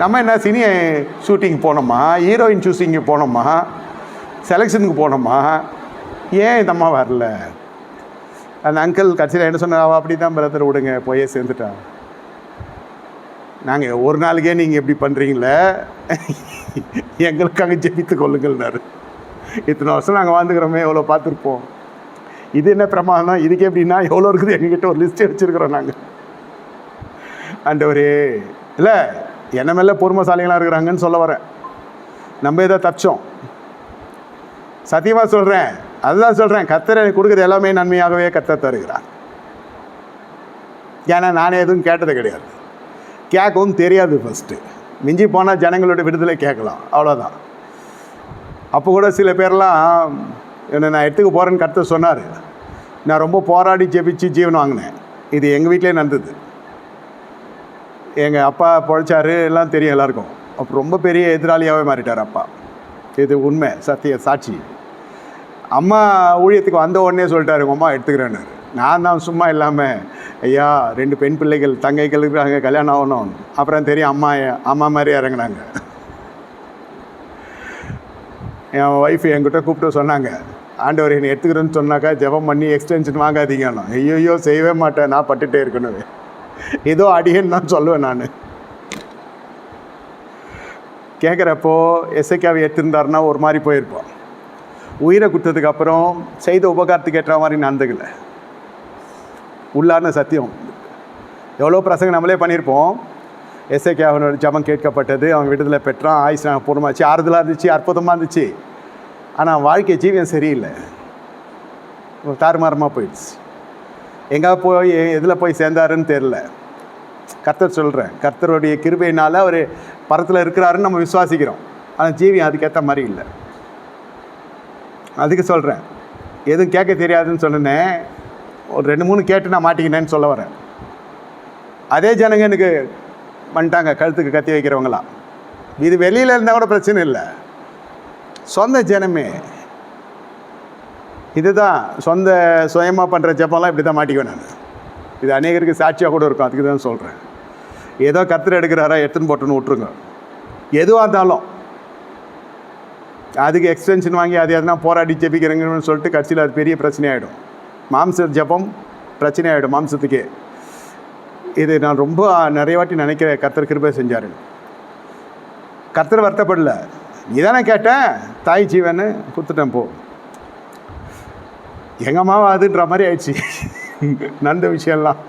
நம்ம என்ன cine shooting போனோமா? ஹீரோயின் சூஸிங்கு போனோமா? செலெக்ஷனுக்கு போனோமா? ஏன் இந்த அம்மா வரல? அந்த அங்கிள் கட்சியில் என்ன சொன்னா அவள் அப்படி தான் பிரதர் விடுங்க போயே சேர்ந்துட்டா. நாங்கள் ஒரு நாளைக்கே நீங்கள் எப்படி பண்ணுறீங்களே எங்களுக்காக ஜெபித்து கொள்ளுங்கள்னாரு. இத்தனை வருஷம் நாங்கள் வாழ்ந்துக்கிறோமே எவ்வளோ பார்த்துருப்போம். இது என்ன பிரமாதம்? இதுக்கு எப்படின்னா எவ்வளோ இருக்குது? எங்ககிட்ட ஒரு லிஸ்ட் வச்சுருக்குறோம் நாங்கள் ஆண்டவரே இல்லை என்ன மேலே பொறுமைசாலிகளாக இருக்கிறாங்கன்னு சொல்ல வரேன். நம்ம இதை தப்பிச்சோம் சத்தியமாக சொல்கிறேன் அதுதான் சொல்கிறேன் கத்தரை கொடுக்குறது எல்லாமே நன்மையாகவே கத்த தருகிறார். ஏன்னா நானே எதுவும் கேட்டது கிடையாது. கேட்கவும் தெரியாது ஃபஸ்ட்டு மிஞ்சி போனால் ஜனங்களோட விடுதலை கேட்கலாம். அவ்வளோதான் அப்போ கூட சில பேர்லாம் என்னை நான் எடுத்துக்க போகிறேன்னு கருத்து சொன்னார். நான் ரொம்ப போராடி ஜெபிச்சு ஜீவன் வாங்கினேன். இது எங்கள் வீட்டிலே நடந்தது. எங்கள் அப்பா பொழைச்சாரு எல்லாம் தெரியும் எல்லாருக்கும். அப்போ ரொம்ப பெரிய எதிராளியாகவே மாறிட்டார் அப்பா. இது உண்மை சத்திய சாட்சி. அம்மா ஊழியத்துக்கு வந்த உடனே சொல்லிட்டாரு உங்கள் அம்மா எடுத்துக்கிறேன்னு. நான் தான் சும்மா இல்லாமல் ஐயா ரெண்டு பெண் பிள்ளைகள் தங்கைகள் இருக்கிறாங்க கல்யாணம் ஆகணும். அப்புறம் தெரியும் அம்மா அம்மா மாதிரி இறங்குனாங்க. என் ஒய்ஃப் என்கிட்ட கூப்பிட்டு சொன்னாங்க ஆண்டவர் என்னை எடுத்துக்கிறேன்னு சொன்னாக்கா ஜெபம் பண்ணி எக்ஸ்டென்ஷன் வாங்காதீங்கன்னு. ஐயோ செய்யவே மாட்டேன் நான் பட்டுகிட்டே இருக்கணும். ஏதோ அடியேன்னு தான் சொல்லுவேன் நான். கேட்குறப்போ எஸ்ஐக்காவை எடுத்திருந்தாருன்னா ஒரு மாதிரி போயிருப்போம். உயிரை கொடுத்ததுக்கு அப்புறம் செய்த உபகாரத்துக்கு ஏற்ற மாதிரி நடந்துக்கல. உள்ளார்ன சத்தியம். எவ்வளோ பிரசங்க நம்மளே பண்ணியிருப்போம். எஸ்ஐகே அவனோட ஜபம் கேட்கப்பட்டது அவன் விடுதலை பெற்றான் ஆயுஷ் பூர்ணமாச்சு. ஆறுதலாக இருந்துச்சு அற்புதமாக இருந்துச்சு. ஆனால் வாழ்க்கை ஜீவியம் சரியில்லை. தாறுமாறமாக போயிடுச்சு. எங்கே போய் எதில் போய் சேர்ந்தாருன்னு தெரில கர்த்தர் சொல்கிறேன் கர்த்தருடைய கிருபையினால் அவர் பரத்தில் இருக்கிறாருன்னு நம்ம விசுவாசிக்கிறோம். ஆனால் ஜீவி அதுக்கேற்ற மாதிரி இல்லை. அதுக்கு சொல்கிறேன் எதுவும் கேட்க தெரியாதுன்னு சொன்னேன் ஒரு ரெண்டு மூணு கேட்டு நான் மாட்டிக்கினேன்னு சொல்ல வரேன். அதே ஜனங்க எனக்கு பண்ணிட்டாங்க கழுத்துக்கு கத்தி வைக்கிறவங்களாம் இது வெளியில் இருந்தால் கூட பிரச்சனை இல்லை. சொந்த ஜனமே. இதுதான் சொந்த சுயமாக பண்ணுற ஜப்பம்லாம் இப்படி தான் மாட்டிக்குவேன் நான். இது அநேகருக்கு சாட்சியாக கூட இருக்கும் அதுக்கு தான் சொல்கிறேன் ஏதோ கத்திர எடுக்கிறாரா எடுத்துன்னு போட்டுன்னு விட்ருங்க எதுவாக இருந்தாலும். அதுக்கு எக்ஸ்டென்ஷன் வாங்கி அது எதுனா போராடி ஜெபிக்கிறீங்கன்னு சொல்லிட்டு கட்சியில் அது பெரிய பிரச்சனையாயிடும். மாம்ச ஜபம் பிரச்சனையாயிடும் மாம்சத்துக்கே. இது நான் ரொம்ப நிறைய வாட்டி நினைக்கிறேன் கர்த்தர் கிருபை செஞ்சார். கர்த்தர் வருத்தப்படல. இதானே கேட்டேன்? தாய் ஜீவன்னு கொடுத்துட்டேன் போ. எங்கள் அம்மாவும் அதுன்ற மாதிரி ஆயிடுச்சு. நடந்த விஷயம்லாம்.